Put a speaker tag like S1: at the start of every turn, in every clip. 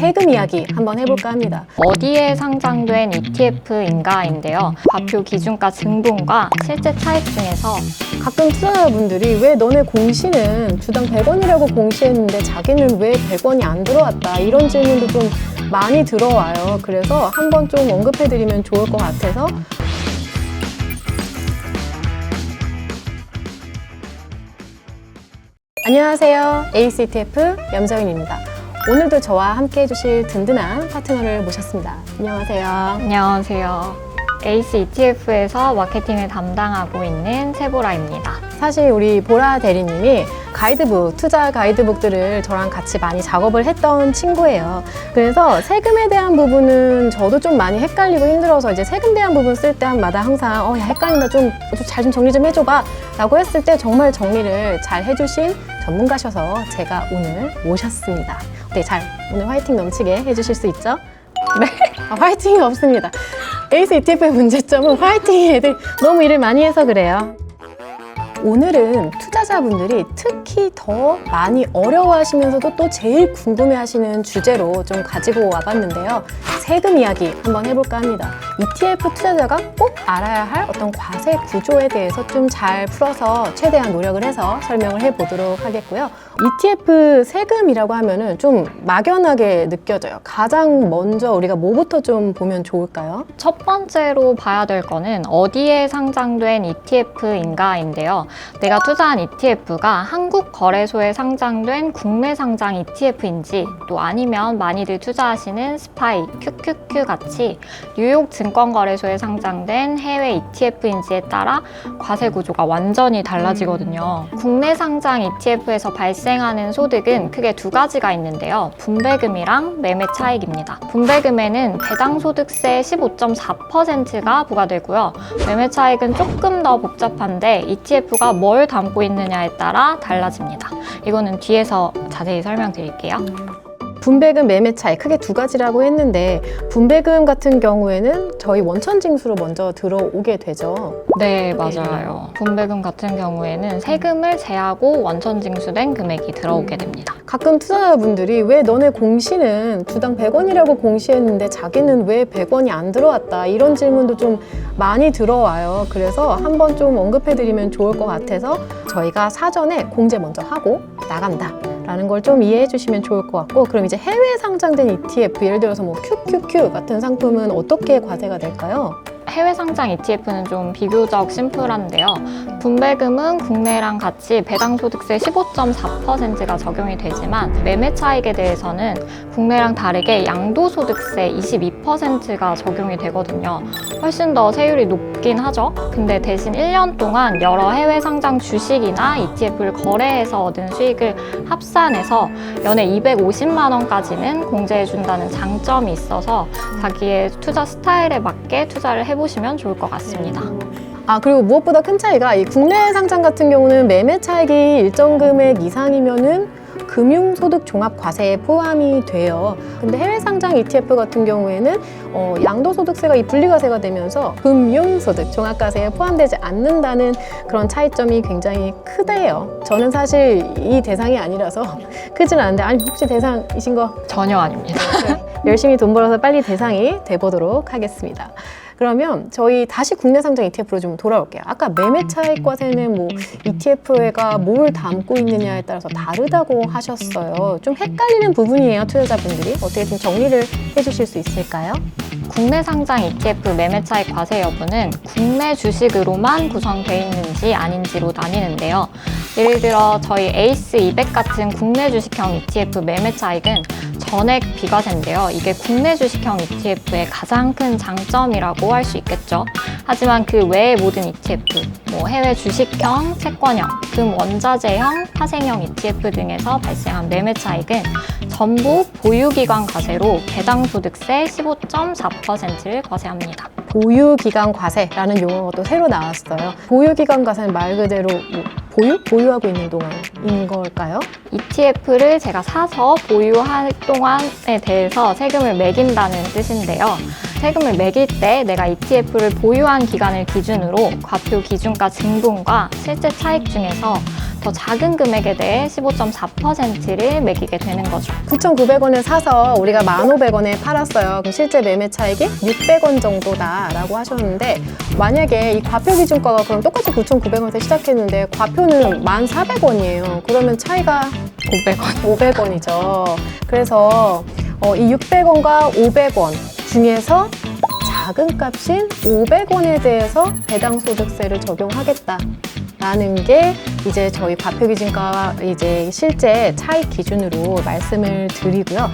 S1: 세금 이야기 한번 해볼까 합니다.
S2: 어디에 상장된 ETF인가인데요. 발표 기준가 증분과 실제 차익 중에서
S1: 가끔 투자자분들이 왜 너네 공시는 주당 100원이라고 공시했는데 자기는 왜 100원이 안 들어왔다 이런 질문도 좀 많이 들어와요. 그래서 한번 좀 언급해드리면 좋을 것 같아서 안녕하세요. ACTF 염서윤입니다. 오늘도 저와 함께 해주실 든든한 파트너를 모셨습니다. 안녕하세요.
S2: 안녕하세요. 에이스 ETF에서 마케팅을 담당하고 있는 세보라입니다.
S1: 사실 우리 보라 대리님이 가이드북, 투자 가이드북들을 저랑 같이 많이 작업을 했던 친구예요. 그래서 세금에 대한 부분은 저도 좀 많이 헷갈리고 힘들어서 이제 세금 대한 부분 쓸 때마다 항상 어, 야, 헷갈린다. 좀 잘 좀 정리 좀 해줘봐. 라고 했을 때 정말 정리를 잘 해주신 전문가셔서 제가 오늘 모셨습니다. 네, 잘 오늘 화이팅 넘치게 해주실 수 있죠? 네. 아, 화이팅이 없습니다. 에이스 ETF의 문제점은 화이팅이 애들 너무 일을 많이 해서 그래요. 오늘은 투자자분들이 특히 더 많이 어려워하시면서도 또 제일 궁금해하시는 주제로 좀 가지고 와봤는데요. 세금 이야기 한번 해볼까 합니다. ETF 투자자가 꼭 알아야 할 어떤 과세 구조에 대해서 좀 잘 풀어서 최대한 노력을 해서 설명을 해보도록 하겠고요. ETF 세금이라고 하면은 좀 막연하게 느껴져요. 가장 먼저 우리가 뭐부터 좀 보면 좋을까요?
S2: 첫 번째로 봐야 될 거는 어디에 상장된 ETF인가인데요. 내가 투자한 ETF가 한국 거래소에 상장된 국내 상장 ETF인지 또 아니면 많이들 투자하시는 스파이, QQQ 같이 뉴욕 증 권거래소에 상장된 해외 ETF인지에 따라 과세 구조가 완전히 달라지거든요. 국내 상장 ETF에서 발생하는 소득은 크게 두 가지가 있는데요. 분배금이랑 매매 차익입니다. 분배금에는 배당 소득세 15.4%가 부과되고요. 매매 차익은 조금 더 복잡한데 ETF가 뭘 담고 있느냐에 따라 달라집니다. 이거는 뒤에서 자세히 설명드릴게요.
S1: 분배금 매매 차이 크게 두 가지라고 했는데 분배금 같은 경우에는 저희 원천 징수로 먼저 들어오게 되죠.
S2: 네, 맞아요. 분배금 같은 경우에는 세금을 제하고 원천 징수된 금액이 들어오게 됩니다.
S1: 가끔 투자자분들이 왜 너네 공시는 주당 100원이라고 공시했는데 자기는 왜 100원이 안 들어왔다 이런 질문도 좀 많이 들어와요. 그래서 한번 좀 언급해드리면 좋을 것 같아서 저희가 사전에 공제 먼저 하고 나간다. 라는 걸 좀 이해해 주시면 좋을 것 같고 그럼 이제 해외 상장된 ETF 예를 들어서 뭐 QQQ 같은 상품은 어떻게 과세가 될까요?
S2: 해외 상장 ETF는 좀 비교적 심플한데요. 분배금은 국내랑 같이 배당 소득세 15.4%가 적용이 되지만 매매 차익에 대해서는 국내랑 다르게 양도 소득세 22%가 적용이 되거든요. 훨씬 더 세율이 높긴 하죠. 근데 대신 1년 동안 여러 해외 상장 주식이나 ETF를 거래해서 얻은 수익을 합산해서 연에 250만 원까지는 공제해 준다는 장점이 있어서 자기의 투자 스타일에 맞게 투자를 해보 시면 좋을 것 같습니다.
S1: 아 그리고 무엇보다 큰 차이가 이 국내 상장 같은 경우는 매매 차익이 일정 금액 이상이면은 금융소득 종합 과세에 포함이 돼요. 근데 해외 상장 ETF 같은 경우에는 어, 양도소득세가 이 분리과세가 되면서 금융소득 종합 과세에 포함되지 않는다는 그런 차이점이 굉장히 크대요. 저는 사실 이 대상이 아니라서 크진 않은데 아니 혹시 대상이신 거
S2: 전혀 아닙니다.
S1: 열심히 돈 벌어서 빨리 대상이 돼보도록 하겠습니다. 그러면 저희 다시 국내 상장 ETF로 좀 돌아올게요. 아까 매매 차익 과세는 뭐 ETF가 뭘 담고 있느냐에 따라서 다르다고 하셨어요. 좀 헷갈리는 부분이에요, 투자자분들이. 어떻게 좀 정리를 해주실 수 있을까요?
S2: 국내 상장 ETF 매매 차익 과세 여부는 국내 주식으로만 구성되어 있는지 아닌지로 나뉘는데요. 예를 들어 저희 에이스 200 같은 국내 주식형 ETF 매매 차익은 전액 비과세인데요. 이게 국내 주식형 ETF의 가장 큰 장점이라고 할 수 있겠죠. 하지만 그 외의 모든 ETF, 뭐 해외 주식형, 채권형, 금 원자재형, 파생형 ETF 등에서 발생한 매매 차익은 전부 보유기관 과세로 배당 소득세 15.4%를 과세합니다.
S1: 보유기간 과세라는 용어가 또 새로 나왔어요. 보유기간 과세는 말 그대로 뭐 보유? 보유하고 있는 동안인 걸까요?
S2: ETF를 제가 사서 보유할 동안에 대해서 세금을 매긴다는 뜻인데요. 세금을 매길 때 내가 ETF를 보유한 기간을 기준으로 과표 기준가 증분과 실제 차익 중에서 더 작은 금액에 대해 15.4%를 매기게 되는 거죠.
S1: 9,900원에 사서 우리가 1,500원에 팔았어요. 그럼 실제 매매 차익이 600원 정도다라고 하셨는데 만약에 이 과표 기준가가 그럼 똑같이 9,900원에서 시작했는데 과표는 1,400원이에요. 그러면 차이가
S2: 500원.
S1: 500원이죠. 그래서 어, 이 600원과 500원 중에서 작은 값인 500원에 대해서 배당 소득세를 적용하겠다. 라는 게 이제 저희 과표 기준과 이제 실제 차익 기준으로 말씀을 드리고요.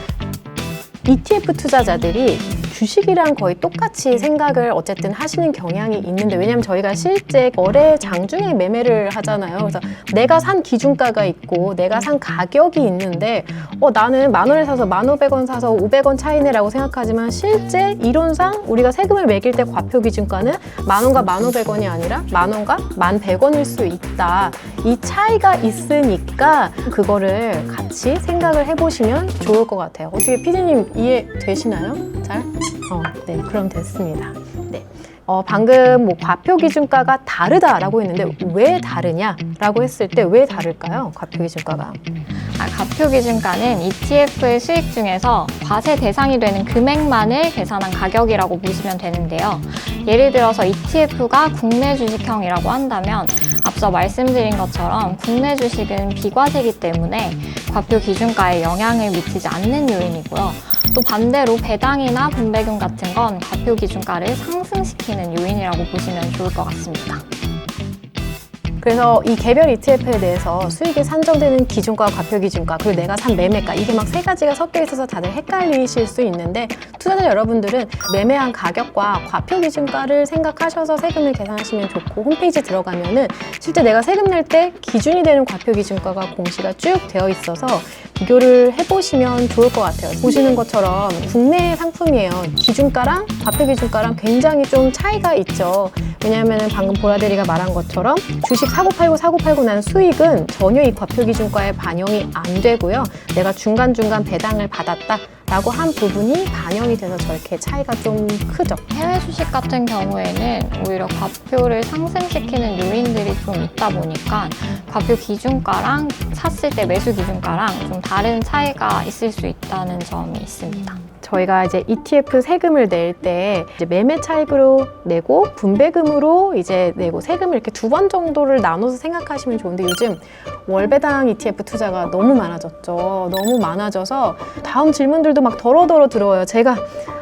S1: ETF 투자자들이 주식이랑 거의 똑같이 생각을 어쨌든 하시는 경향이 있는데 왜냐면 저희가 실제 거래 장중에 매매를 하잖아요. 그래서 내가 산 기준가가 있고 내가 산 가격이 있는데 어 나는 만 원에 사서 만 오백 원 사서 오백 원 차이네라고 생각하지만 실제 이론상 우리가 세금을 매길 때 과표 기준가는 만 원과 만 오백 원이 아니라 만 원과 만 백 원일 수 있다. 이 차이가 있으니까 그거를 같이 생각을 해보시면 좋을 것 같아요. 어떻게 피디님 이해 되시나요? 잘? 어, 네, 그럼 됐습니다. 네. 어, 방금 뭐 과표 기준가가 다르다라고 했는데 왜 다르냐라고 했을 때 왜 다를까요? 과표 기준가가.
S2: 아, 과표 기준가는 ETF의 수익 중에서 과세 대상이 되는 금액만을 계산한 가격이라고 보시면 되는데요. 예를 들어서 ETF가 국내 주식형이라고 한다면 앞서 말씀드린 것처럼 국내 주식은 비과세이기 때문에 과표 기준가에 영향을 미치지 않는 요인이고요. 또 반대로 배당이나 분배금 같은 건 과표 기준가를 상승시키는 요인이라고 보시면 좋을 것 같습니다.
S1: 그래서 이 개별 ETF에 대해서 수익이 산정되는 기준과 과표 기준가 그리고 내가 산 매매가 이게 막 세 가지가 섞여 있어서 다들 헷갈리실 수 있는데 투자자 여러분들은 매매한 가격과 과표 기준가를 생각하셔서 세금을 계산하시면 좋고 홈페이지 들어가면은 실제 내가 세금 낼 때 기준이 되는 과표 기준가가 공시가 쭉 되어 있어서 비교를 해보시면 좋을 것 같아요. 보시는 것처럼 국내 상품이에요. 기준가랑 과표 기준가랑 굉장히 좀 차이가 있죠. 왜냐하면 방금 보라데리가 말한 것처럼 주식 사고 팔고 사고 팔고 난 수익은 전혀 이 과표 기준가에 반영이 안 되고요. 내가 중간중간 배당을 받았다 라고 한 부분이 반영이 돼서 저렇게 차이가 좀 크죠.
S2: 해외 주식 같은 경우에는 오히려 과표를 상승시키는 요인들이 좀 있다 보니까 과표 기준가랑 샀을 때 매수 기준가랑 좀 다른 차이가 있을 수 있다는 점이 있습니다.
S1: 저희가 이제 ETF 세금을 낼 때 매매 차익으로 내고 분배금으로 이제 내고 세금을 이렇게 두 번 정도를 나눠서 생각하시면 좋은데 요즘 월배당 ETF 투자가 너무 많아졌죠. 너무 많아져서 다음 질문들도 막 더러더러 들어와요. 제가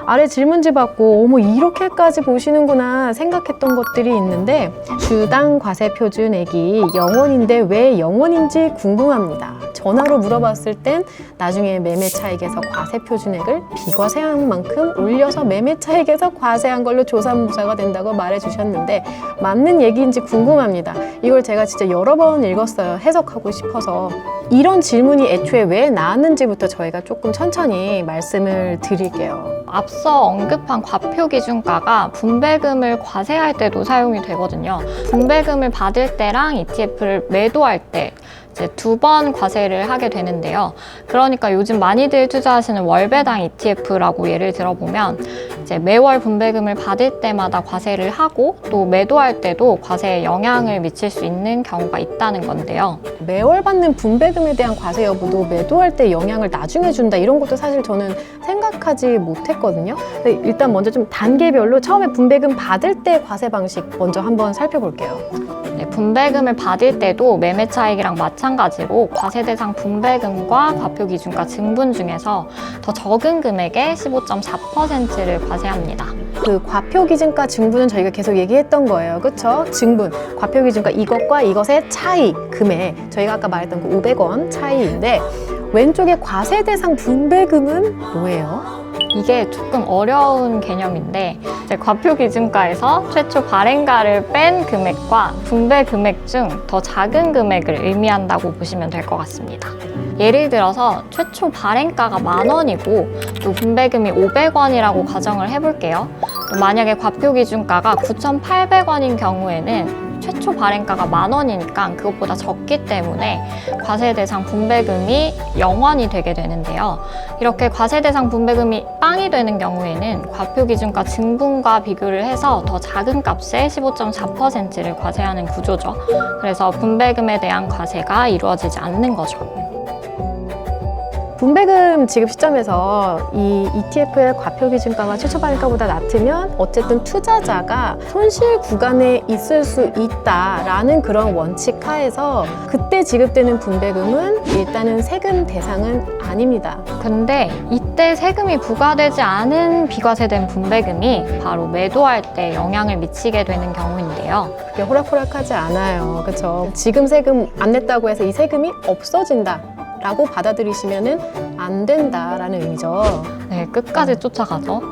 S1: 아래 질문지 받고 어머 이렇게까지 보시는구나 생각했던 것들이 있는데 주당 과세 표준액이 0원인데 왜 0원인지 궁금합니다. 전화로 물어봤을 땐 나중에 매매 차익에서 과세 표준액을 비과세한 만큼 올려서 매매 차익에서 과세한 걸로 조사무사가 된다고 말해주셨는데 맞는 얘기인지 궁금합니다. 이걸 제가 진짜 여러 번 읽었어요. 해석하고 싶어서 이런 질문이 애초에 왜 나왔는지부터 저희가 조금 천천히 말씀을 드릴게요.
S2: 앞서 언급한 과표 기준가가 분배금을 과세할 때도 사용이 되거든요. 분배금을 받을 때랑 ETF를 매도할 때 이제 두 번 과세를 하게 되는데요. 그러니까 요즘 많이들 투자하시는 월배당 ETF라고 예를 들어보면 이제 매월 분배금을 받을 때마다 과세를 하고 또 매도할 때도 과세에 영향을 미칠 수 있는 경우가 있다는 건데요.
S1: 매월 받는 분배금에 대한 과세 여부도 매도할 때 영향을 나중에 준다 이런 것도 사실 저는 생각하지 못했거든요. 일단 먼저 좀 단계별로 처음에 분배금 받을 때 과세 방식 먼저 한번 살펴볼게요.
S2: 네, 분배금을 받을 때도 매매 차익이랑 마찬가지로 과세 대상 분배금과 과표 기준가 증분 중에서 더 적은 금액의 15.4%를 과세합니다.
S1: 그 과표 기준가 증분은 저희가 계속 얘기했던 거예요. 그렇죠? 증분. 과표 기준가 이것과 이것의 차이 금액. 저희가 아까 말했던 그 500원 차이인데 왼쪽에 과세 대상 분배금은 뭐예요?
S2: 이게 조금 어려운 개념인데 과표 기준가에서 최초 발행가를 뺀 금액과 분배 금액 중 더 작은 금액을 의미한다고 보시면 될 것 같습니다. 예를 들어서 최초 발행가가 만 원이고 또 분배금이 500원이라고 가정을 해볼게요. 또 만약에 과표 기준가가 9,800원인 경우에는 최초 발행가가 만 원이니까 그것보다 적기 때문에 과세 대상 분배금이 0원이 되게 되는데요. 이렇게 과세 대상 분배금이 빵이 되는 경우에는 과표 기준가 증분과 비교를 해서 더 작은 값에 15.4%를 과세하는 구조죠. 그래서 분배금에 대한 과세가 이루어지지 않는 거죠.
S1: 분배금 지급 시점에서 이 ETF의 과표 기준가가 최초 발행가보다 낮으면 어쨌든 투자자가 손실 구간에 있을 수 있다라는 그런 원칙 하에서 그때 지급되는 분배금은 일단은 세금 대상은 아닙니다.
S2: 근데 이때 세금이 부과되지 않은 비과세된 분배금이 바로 매도할 때 영향을 미치게 되는 경우인데요.
S1: 그게 호락호락하지 않아요. 그렇죠? 지금 세금 안 냈다고 해서 이 세금이 없어진다. 라고 받아들이시면은 안 된다라는 의미죠.
S2: 네, 끝까지 쫓아가죠.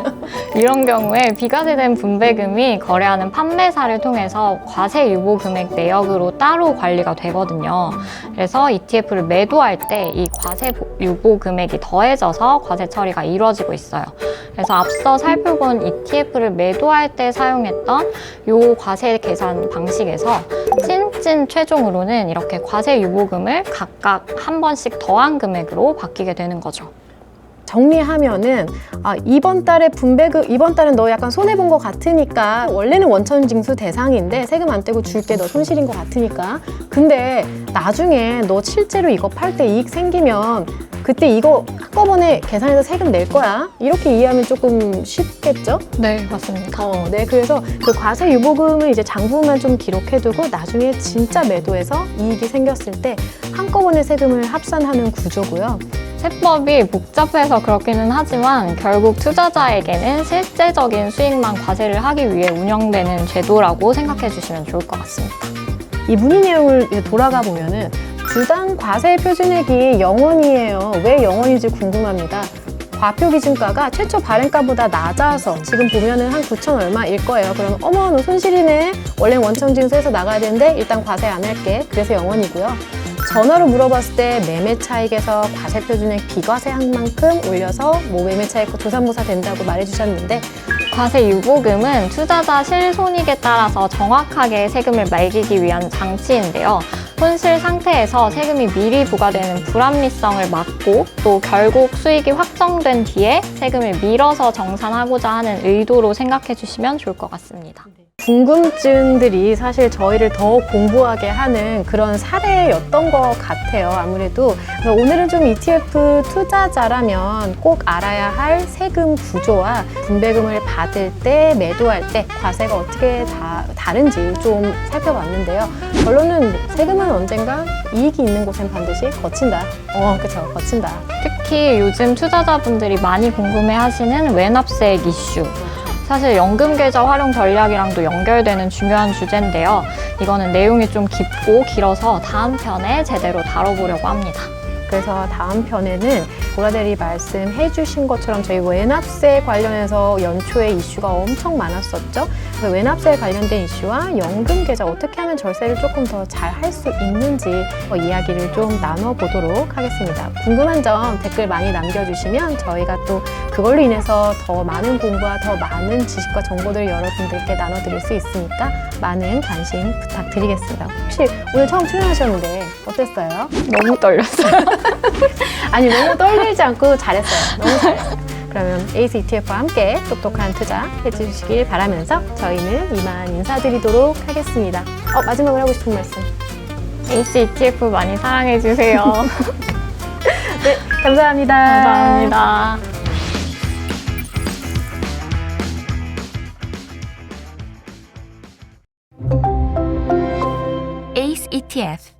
S2: 이런 경우에 비과세된 분배금이 거래하는 판매사를 통해서 과세 유보 금액 내역으로 따로 관리가 되거든요. 그래서 ETF를 매도할 때 이 과세 유보 금액이 더해져서 과세 처리가 이루어지고 있어요. 그래서 앞서 살펴본 ETF를 매도할 때 사용했던 요 과세 계산 방식에서 찐찐 최종으로는 이렇게 과세 유보금을 각각 한 번씩 더한 금액으로 바뀌게 되는 거죠.
S1: 정리하면은 아, 이번 달에 분배금 이번 달은 너 약간 손해 본 것 같으니까 원래는 원천 징수 대상인데 세금 안 떼고 줄게 너 손실인 것 같으니까 근데 나중에 너 실제로 이거 팔 때 이익 생기면 그때 이거 한꺼번에 계산해서 세금 낼 거야 이렇게 이해하면 조금 쉽겠죠?
S2: 네, 맞습니다.
S1: 어, 네 그래서 그 과세 유보금은 이제 장부만 좀 기록해두고 나중에 진짜 매도해서 이익이 생겼을 때 한꺼번에 세금을 합산하는 구조고요.
S2: 세법이 복잡해서 그렇기는 하지만 결국 투자자에게는 실제적인 수익만 과세를 하기 위해 운영되는 제도라고 생각해 주시면 좋을 것 같습니다.
S1: 이 문의 내용을 돌아가 보면은 주당 과세 표준액이 0원이에요. 왜 0원인지 궁금합니다. 과표 기준가가 최초 발행가보다 낮아서 지금 보면은 한 9천 얼마일 거예요. 그러면 어머 너 손실이네. 원래 원천 징수해서 나가야 되는데 일단 과세 안 할게. 그래서 0원이고요. 전화로 물어봤을 때 매매 차익에서 과세 표준액 비과세한 만큼 올려서 뭐 매매 차익 조산모사 된다고 말해주셨는데
S2: 과세 유보금은 투자자 실손익에 따라서 정확하게 세금을 매기기 위한 장치인데요. 손실 상태에서 세금이 미리 부과되는 불합리성을 막고 또 결국 수익이 확정된 뒤에 세금을 밀어서 정산하고자 하는 의도로 생각해 주시면 좋을 것 같습니다.
S1: 궁금증들이 사실 저희를 더 공부하게 하는 그런 사례였던 것 같아요. 아무래도 오늘은 좀 ETF 투자자라면 꼭 알아야 할 세금 구조와 분배금을 받을 때 매도할 때 과세가 어떻게 다, 다른지 좀 살펴봤는데요. 결론은 세금은 언젠가 이익이 있는 곳엔 반드시 거친다. 어, 그쵸, 거친다.
S2: 특히 요즘 투자자분들이 많이 궁금해 하시는 외납세액 이슈. 사실 연금 계좌 활용 전략이랑도 연결되는 중요한 주제인데요. 이거는 내용이 좀 깊고 길어서 다음 편에 제대로 다뤄보려고 합니다.
S1: 그래서 다음 편에는 보라대리 말씀해 주신 것처럼 저희 외납세 관련해서 연초에 이슈가 엄청 많았었죠. 그래서 외납세 관련된 이슈와 연금 계좌 어떻게 하면 절세를 조금 더 잘 할 수 있는지 어, 이야기를 좀 나눠보도록 하겠습니다. 궁금한 점 댓글 많이 남겨주시면 저희가 또 그걸로 인해서 더 많은 공부와 더 많은 지식과 정보들을 여러분들께 나눠드릴 수 있으니까 많은 관심 부탁드리겠습니다. 혹시 오늘 처음 출연하셨는데 어땠어요?
S2: 너무 떨렸어요.
S1: 아니 너무 떨리지 않고 잘했어요. 너무 잘했어요. 그러면 에이스 ETF와 함께 똑똑한 투자 해주시길 바라면서 저희는 이만 인사드리도록 하겠습니다. 어, 마지막으로 하고 싶은 말씀.
S2: AC ETF 많이 사랑해 주세요.
S1: 네, 감사합니다.
S2: 감사합니다.
S3: ACE ETF